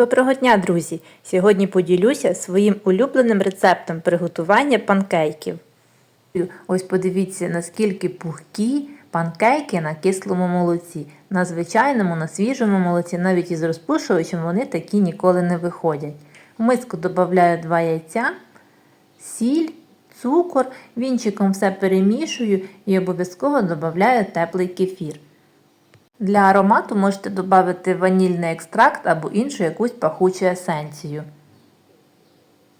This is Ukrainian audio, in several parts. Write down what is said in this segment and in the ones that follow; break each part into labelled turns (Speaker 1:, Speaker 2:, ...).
Speaker 1: Доброго дня, друзі! Сьогодні поділюся своїм улюбленим рецептом приготування панкейків. Ось подивіться, наскільки пухкі панкейки на кислому молоці. На звичайному, на свіжому молоці, навіть із розпушувачем, вони такі ніколи не виходять. В миску додаю 2 яйця, сіль, цукор, вінчиком все перемішую і обов'язково додаю теплий кефір. Для аромату можете додати ванільний екстракт або іншу якусь пахучу есенцію.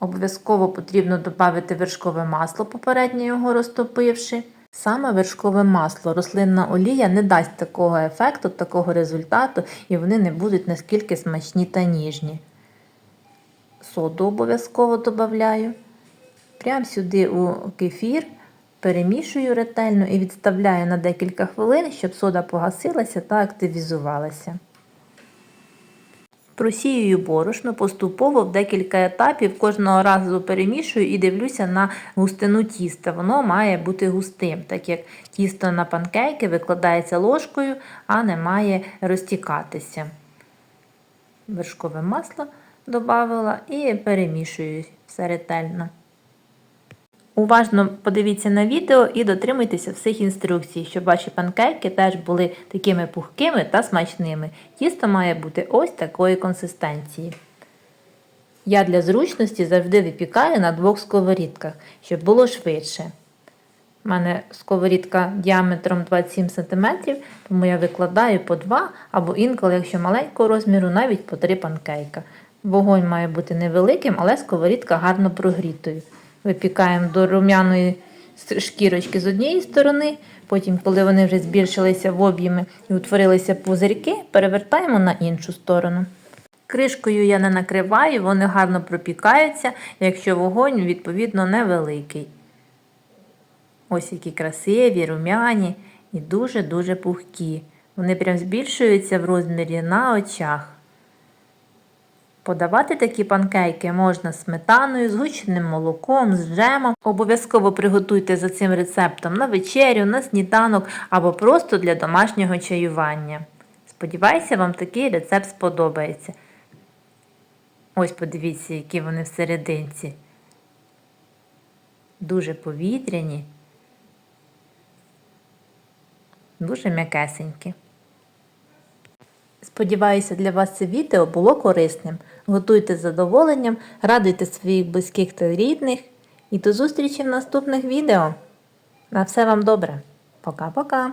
Speaker 1: Обов'язково потрібно додати вершкове масло, попередньо його розтопивши. Саме вершкове масло, рослинна олія не дасть такого ефекту, такого результату, і вони не будуть наскільки смачні та ніжні. Соду обов'язково додаю. Прямо сюди у кефір перемішую ретельно і відставляю на декілька хвилин, щоб сода погасилася та активізувалася. Просіюю борошно поступово в декілька етапів, кожного разу перемішую і дивлюся на густину тіста. Воно має бути густим, так як тісто на панкейки викладається ложкою, а не має розтікатися. Вершкове масло додала і перемішую все ретельно. Уважно подивіться на відео і дотримуйтеся всіх інструкцій, щоб ваші панкейки теж були такими пухкими та смачними. Тісто має бути ось такої консистенції. Я для зручності завжди випікаю на двох сковорідках, щоб було швидше. У мене сковорідка діаметром 27 см, тому я викладаю по 2 або інколи, якщо маленького розміру, навіть по 3 панкейка. Вогонь має бути невеликим, але сковорідка гарно прогрітою. Випікаємо до рум'яної шкірочки з однієї сторони, потім, коли вони вже збільшилися в об'єми і утворилися пузирки, перевертаємо на іншу сторону. Кришкою я не накриваю, вони гарно пропікаються, якщо вогонь, відповідно, невеликий. Ось які красиві, рум'яні і дуже-дуже пухкі. Вони прям збільшуються в розмірі на очах. Подавати такі панкейки можна з сметаною, згущеним молоком, з джемом. Обов'язково приготуйте за цим рецептом на вечерю, на сніданок або просто для домашнього чаювання. Сподіваюся, вам такий рецепт сподобається. Ось подивіться, які вони всерединці. Дуже повітряні, дуже м'якесенькі. Сподіваюся, для вас це відео було корисним. Готуйте з задоволенням, радуйте своїх близьких та рідних. І до зустрічі в наступних відео. На все вам добре. Пока-пока!